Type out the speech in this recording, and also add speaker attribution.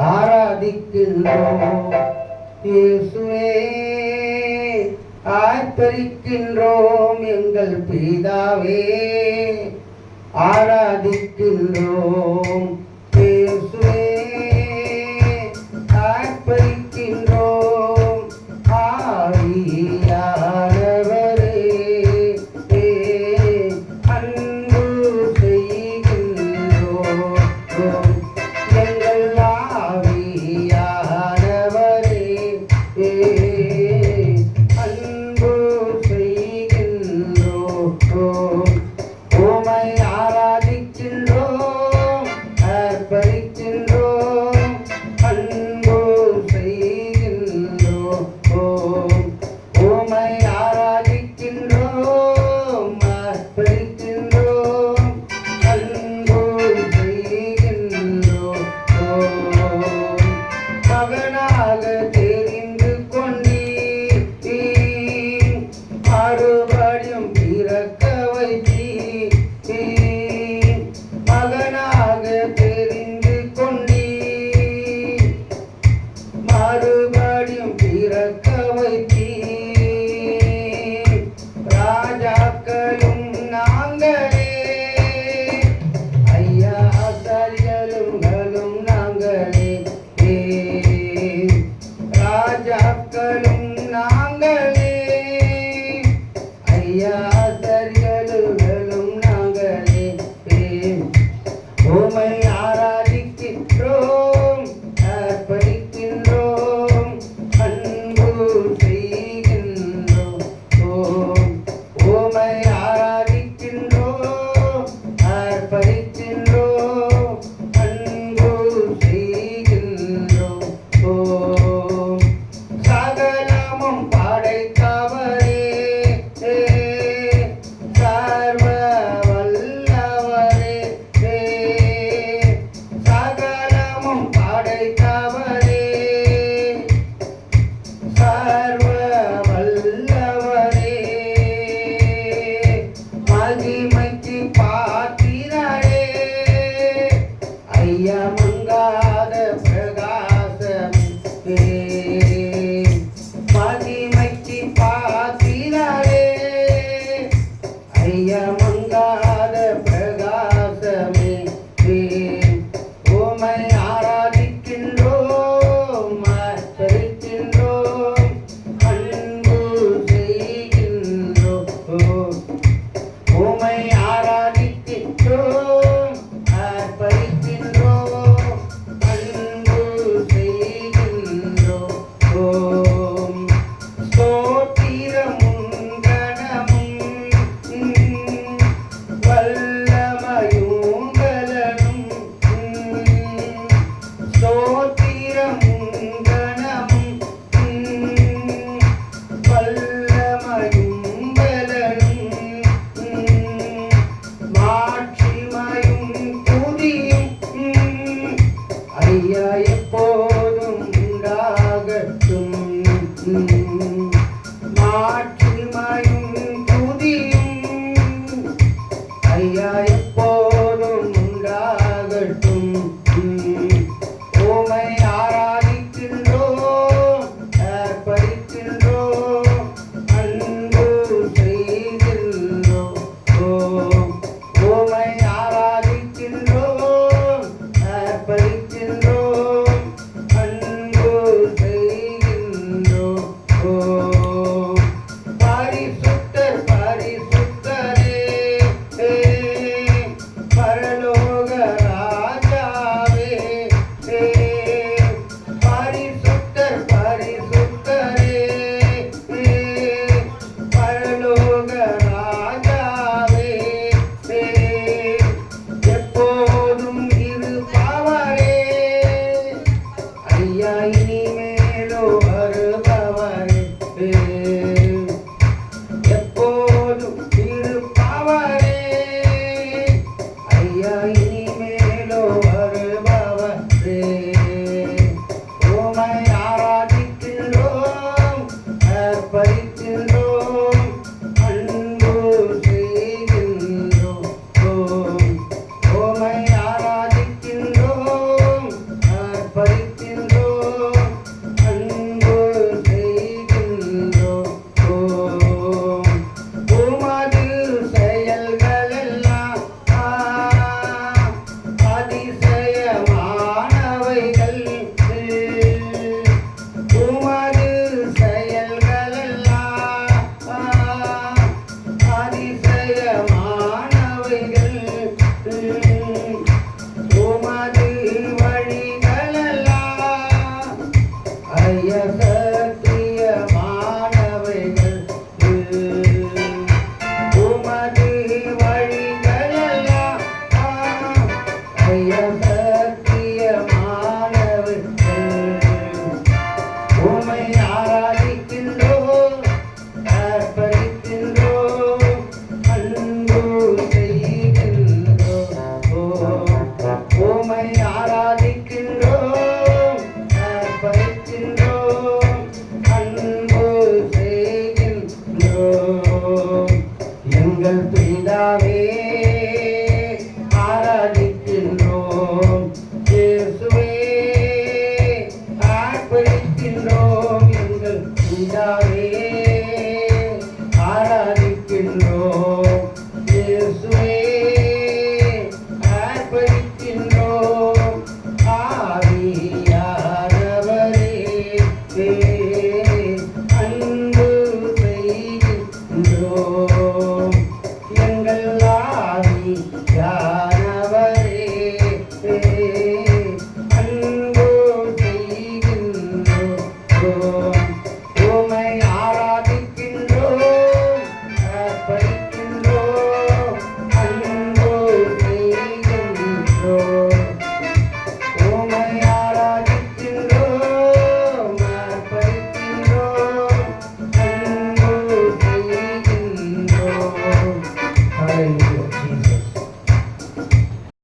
Speaker 1: ஆராதிக்கின்றோம். இயேசுவே ஆர்ப்பரிக்கின்றோம் எங்கள் பிதாவே. ஆராதிக்கின்றோம். நாங்களும் நாங்களே. ஐயா. பொய்யா மங்காத my sorry.